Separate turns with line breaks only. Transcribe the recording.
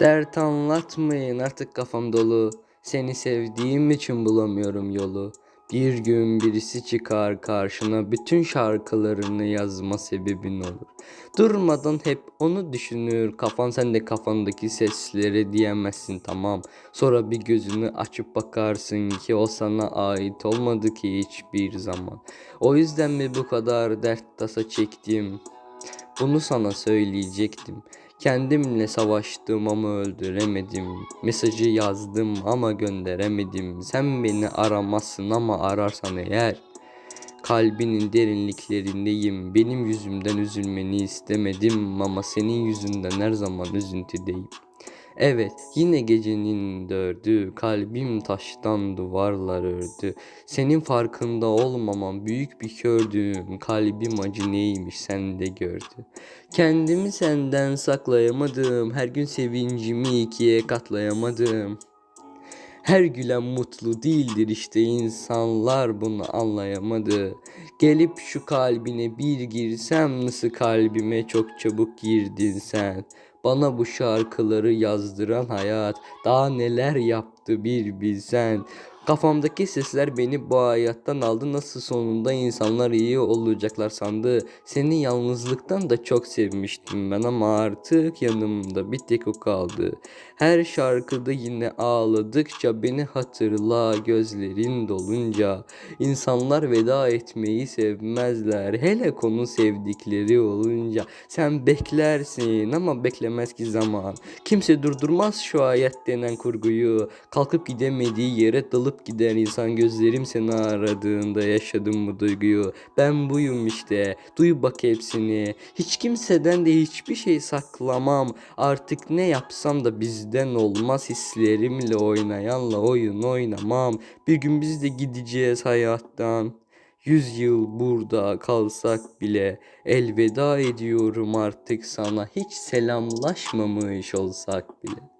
Dert anlatmayın artık kafam dolu. Seni sevdiğim için bulamıyorum yolu. Bir gün birisi çıkar karşına bütün şarkılarını yazma sebebin olur. Durmadan hep onu düşünür kafan sen de kafandaki sesleri diyemezsin tamam. Sonra bir gözünü açıp bakarsın ki o sana ait olmadı ki hiçbir zaman. O yüzden mi bu kadar dert tasa çektim? Bunu sana söyleyecektim. Kendimle savaştım ama öldüremedim. Mesajı yazdım ama gönderemedim. Sen beni aramazsın ama ararsan eğer. Kalbinin derinliklerindeyim. Benim yüzümden üzülmeni istemedim ama senin yüzünden her zaman üzüntüdeyim. Evet, yine gecenin dördü, kalbim taştan duvarlar ördü. Senin farkında olmamam büyük bir kördüm, kalbim acı neymiş sen de gördü. Kendimi senden saklayamadım, her gün sevincimi ikiye katlayamadım. Her gülen mutlu değildir işte insanlar bunu anlayamadı. Gelip şu kalbine bir girsem nasıl kalbime çok çabuk girdin sen. Bana bu şarkıları yazdıran hayat daha neler yaptı bir bilsen. Kafamdaki sesler beni bu hayattan aldı nasıl sonunda insanlar iyi olacaklar sandı. Seni yalnızlıktan da çok sevmiştim ben ama artık yanımda bir tek o kaldı. Her şarkıda yine ağladıkça beni hatırla gözlerin dolunca. İnsanlar veda etmeyi sevmezler hele konu sevdikleri olunca. Sen beklersin ama beklemez ki zaman. Kimse durdurmaz şu hayat denen kurguyu. Kalkıp gidemediği yere dalıp gider insan gözlerim seni aradığında yaşadım bu duyguyu. Ben buyum işte duy bak hepsini. Hiç kimseden de hiçbir şey saklamam. Artık ne yapsam da bizden olmaz hislerimle oynayanla oyun oynamam. Bir gün biz de gideceğiz hayattan. Yüz yıl burada kalsak bile elveda ediyorum artık sana hiç selamlaşmamış olsak bile.